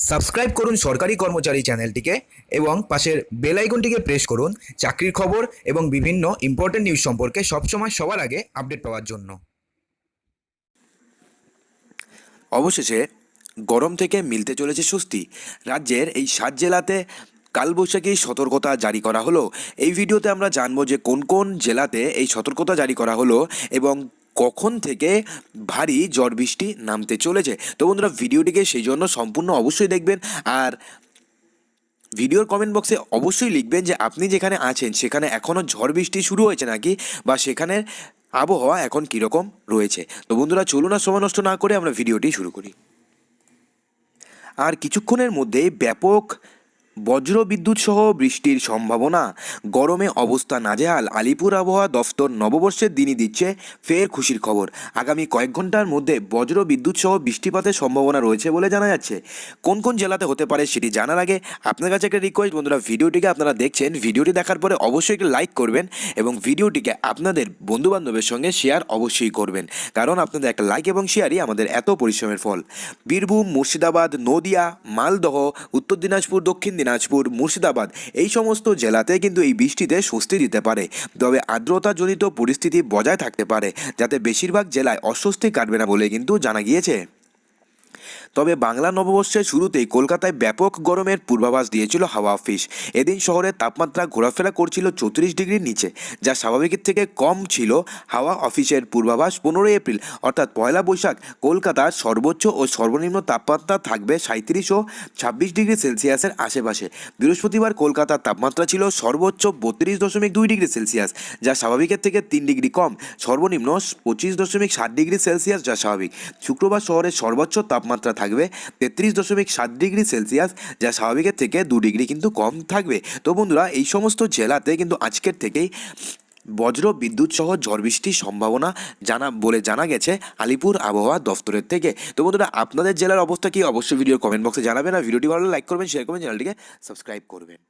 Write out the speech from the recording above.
Subscribe করুন সরকারি কর্মচারী চ্যানেলটিকে এবং পাশের বেল আইকনটিকে প্রেস করুন চাকরির খবর এবং বিভিন্ন ইম্পর্টেন্ট নিউজ সম্পর্কে সবসময় সবার আগে আপডেট পাওয়ার জন্য। অবশেষে গরম থেকে মিলতে চলেছে স্বস্তি। রাজ্যের এই সাত জেলাতে কালবৈশাখী সতর্কতা জারি করা হলো। এই ভিডিওতে আমরা জানব যে কোন কোন জেলাতে এই সতর্কতা জারি করা হলো এবং কখন থেকে ভারী ঝড় বৃষ্টি নামতে চলেছে? তো বন্ধুরা, ভিডিওটিকে সেই জন্য সম্পূর্ণ অবশ্যই দেখবেন। আর ভিডিওর কমেন্ট বক্সে অবশ্যই লিখবেন যে, আপনি যেখানে আছেন, সেখানে এখনও ঝড় বৃষ্টি শুরু হয়েছে নাকি? বা সেখানের আবহাওয়া এখন কীরকম রয়েছে? তো বন্ধুরা, চলুন আর সময় নষ্ট না করে আমরা ভিডিওটি শুরু করি। আর কিছুক্ষণের মধ্যে ব্যাপক বজ্র বিদ্যুৎ সহ বৃষ্টির সম্ভাবনা। গরমে অবস্থা নাজেহাল। আলিপুর আবহাওয়া দফতর নববর্ষের দিনই দিচ্ছে ফের খুশির খবর। আগামী কয়েক ঘণ্টার মধ্যে বজ্র বিদ্যুৎ সহ বৃষ্টিপাতের সম্ভাবনা রয়েছে বলে জানা যাচ্ছে। কোন কোন জেলাতে হতে পারে সেটি জানার আগে আপনার কাছে একটা রিকোয়েস্ট বন্ধুরা, ভিডিওটিকে আপনারা দেখছেন। ভিডিওটি দেখার পরে অবশ্যই একটি লাইক করবেন এবং ভিডিওটিকে আপনাদের বন্ধুবান্ধবের সঙ্গে শেয়ার অবশ্যই করবেন। কারণ আপনাদের একটা লাইক এবং শেয়ারই আমাদের এত পরিশ্রমের ফল। বীরভূম, মুর্শিদাবাদ, নদিয়া, মালদহ, উত্তর দিনাজপুর, দক্ষিণ দিনাজপুর, মুর্শিদাবাদ, এই সমস্ত জেলাতে কিন্তু এই বৃষ্টিতে স্বস্তি দিতে পারে। তবে আর্দ্রতাজনিত পরিস্থিতি বজায় থাকতে পারে, যাতে বেশিরভাগ জেলায় অস্বস্তি কাটবে না বলে কিন্তু জানা গিয়েছে। তবে বাংলা নববর্ষের শুরুতেই কলকাতায় ব্যাপক গরমের পূর্বাভাস দিয়েছিল হাওয়া অফিস। এদিন শহরের তাপমাত্রা ঘোরাফেরা করছিল চৌত্রিশ ডিগ্রির নিচে, যা স্বাভাবিকের থেকে কম ছিল হাওয়া অফিসের পূর্বাভাস পনেরোই এপ্রিল। অর্থাৎ পয়লা বৈশাখ কলকাতার সর্বোচ্চ ও সর্বনিম্ন তাপমাত্রা থাকবে সাঁত্রিশ ও ছাব্বিশ ডিগ্রি সেলসিয়াসের আশেপাশে। বৃহস্পতিবার কলকাতার তাপমাত্রা ছিল সর্বোচ্চ বত্রিশ দশমিক দুই ডিগ্রি সেলসিয়াস, যা স্বাভাবিকের থেকে তিন ডিগ্রি কম, সর্বনিম্ন পঁচিশ দশমিক ষাট ডিগ্রি সেলসিয়াস, যা স্বাভাবিক। শুক্রবার শহরের সর্বোচ্চ তাপমাত্রা থাকবে তেত্রিশ দশমিক সাত ডিগ্রি সেলসিয়াস, যা স্বাভাবিকের থেকে দু ডিগ্রি কিন্তু কম থাকবে। তো বন্ধুরা, এই সমস্ত জেলাতে কিন্তু আজকের থেকেই বজ্র বিদ্যুৎ সহ ঝড় বৃষ্টির সম্ভাবনা জানা, বলে জানা গেছে আলিপুর আবহাওয়া দফতরের থেকে। তো বন্ধুরা, আপনাদের জেলার অবস্থা কি? অবশ্যই ভিডিও কমেন্ট বক্সে জানাবেন আর ভিডিওটি ভালো লাইক করবেন শেয়ার করবেন চ্যানেলটিকে সাবস্ক্রাইব করবেন।